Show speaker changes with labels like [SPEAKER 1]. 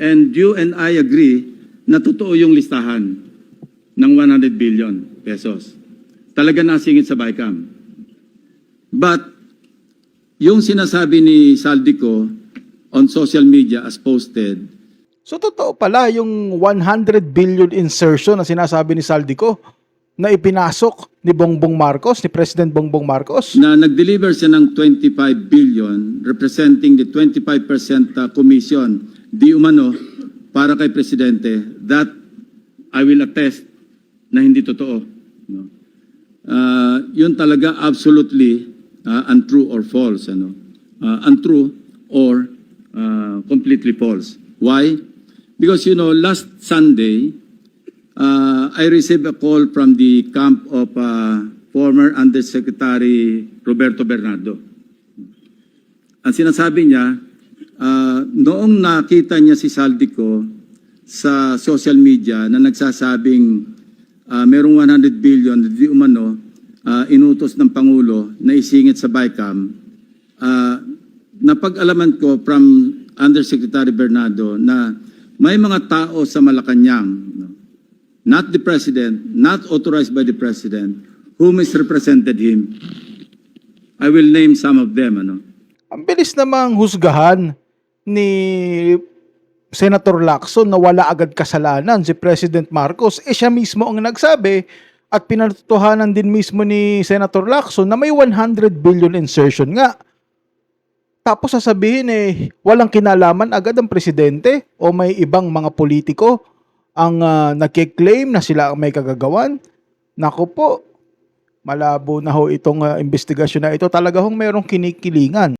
[SPEAKER 1] And you and I agree na totoo yung listahan ng 100 billion pesos. Talaga nasingit sa BICAM. But, yung sinasabi ni Saldico on social media as posted,
[SPEAKER 2] So totoo pala yung 100 billion insertion na sinasabi ni Saldico na ipinasok ni Bongbong Marcos, ni President Bongbong Marcos.
[SPEAKER 1] na nag-deliver siya ng 25 billion representing the 25% uh, commission di umano para kay presidente that I will attest na hindi totoo. No? Uh, yun talaga absolutely uh, untrue or false ano? Uh, untrue or uh, completely false. Why? Because you know last sunday Uh, I received a call from the camp of uh, former Undersecretary Roberto Bernardo. Ang sinasabi niya, uh, noong nakita niya si Saldico sa social media na nagsasabing uh, merong 100 billion na di umano uh, inutos ng Pangulo na isingit sa BICAM, uh, napag-alaman ko from Undersecretary Bernardo na may mga tao sa Malacanang, no, not the President, not authorized by the President, who misrepresented him. I will name some of them. Ano?
[SPEAKER 2] Ang bilis namang husgahan ni Senator Lacson na wala agad kasalanan si President Marcos. Eh siya mismo ang nagsabi at pinatutuhanan din mismo ni Senator Lacson na may 100 billion insertion nga. Tapos sasabihin eh, walang kinalaman agad ang presidente o may ibang mga politiko ang uh, nagkiklaim na sila ang may kagagawan. Naku po, malabo na ho itong ah, investigasyon na ito. Talaga hong merong kinikilingan.